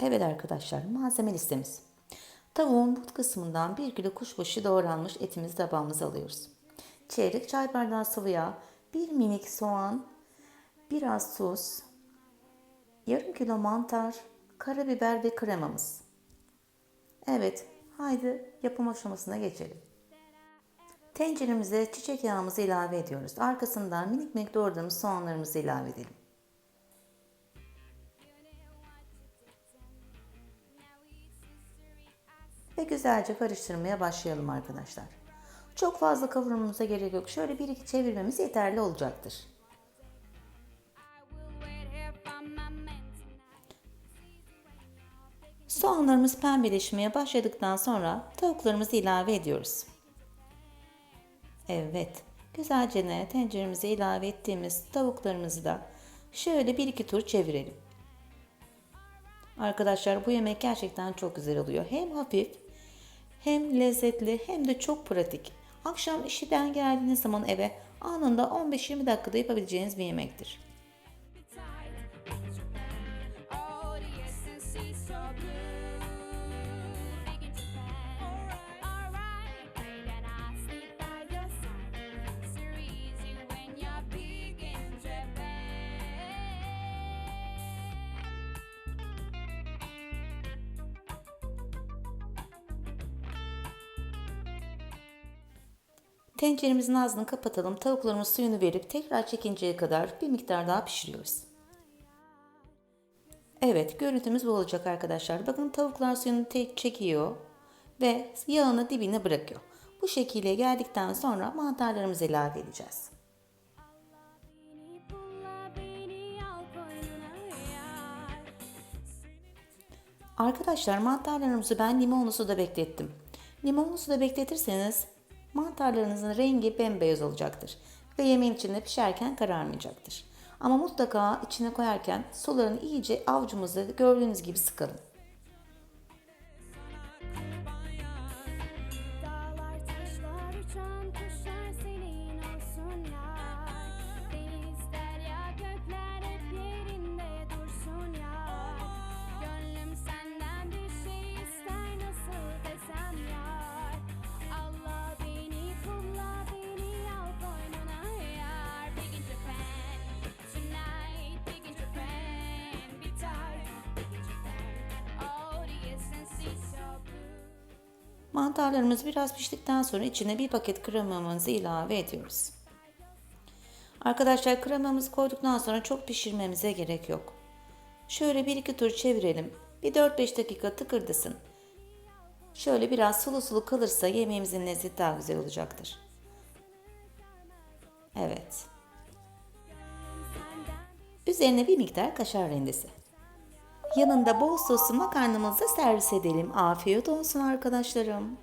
Evet arkadaşlar malzeme listemiz. Tavuğun but kısmından 1 kilo kuşbaşı doğranmış etimizi tabağımıza alıyoruz. Çeyrek çay bardağı sıvı yağ, 1 minik soğan, biraz tuz, yarım kilo mantar, karabiber ve kremamız. Evet, haydi yapım aşamasına geçelim. Tenceremize çiçek yağımızı ilave ediyoruz. Arkasından minik minik doğradığımız soğanlarımızı ilave edelim. Ve güzelce karıştırmaya başlayalım arkadaşlar. Çok fazla kavurmamıza gerek yok. Şöyle bir iki çevirmemiz yeterli olacaktır. Soğanlarımız pembeleşmeye başladıktan sonra tavuklarımızı ilave ediyoruz. Evet, güzelce ne tenceremize ilave ettiğimiz tavuklarımızı da şöyle bir iki tur çevirelim. Arkadaşlar bu yemek gerçekten çok güzel oluyor. Hem hafif hem lezzetli hem de çok pratik. Akşam işten geldiğiniz zaman eve anında 15-20 dakikada yapabileceğiniz bir yemektir. Tenceremizin ağzını kapatalım. Tavuklarımız suyunu verip tekrar çekinceye kadar bir miktar daha pişiriyoruz. Evet görüntümüz bu olacak arkadaşlar. Bakın tavuklar suyunu tek çekiyor ve yağını dibine bırakıyor. Bu şekilde geldikten sonra mantarlarımızı ilave edeceğiz. Arkadaşlar mantarlarımızı ben limonlu suda beklettim. Limonlu suda bekletirseniz mantarlarınızın rengi bembeyaz olacaktır ve yemeğin içinde pişerken kararmayacaktır. Ama mutlaka içine koyarken sularını iyice avucumuzda gördüğünüz gibi sıkalım. Dağlar taşlar uçan kuşlar senin olsun yar Mantarlarımız biraz piştikten sonra içine bir paket kremamızı ilave ediyoruz. Arkadaşlar kremamızı koyduktan sonra çok pişirmemize gerek yok. Şöyle bir iki tur çevirelim. Bir 4-5 dakika tıkırdasın. Şöyle biraz sulu sulu kalırsa yemeğimizin lezzeti daha güzel olacaktır. Evet. Üzerine bir miktar kaşar rendesi. Yanında bol soslu makarnamızı servis edelim. Afiyet olsun arkadaşlarım.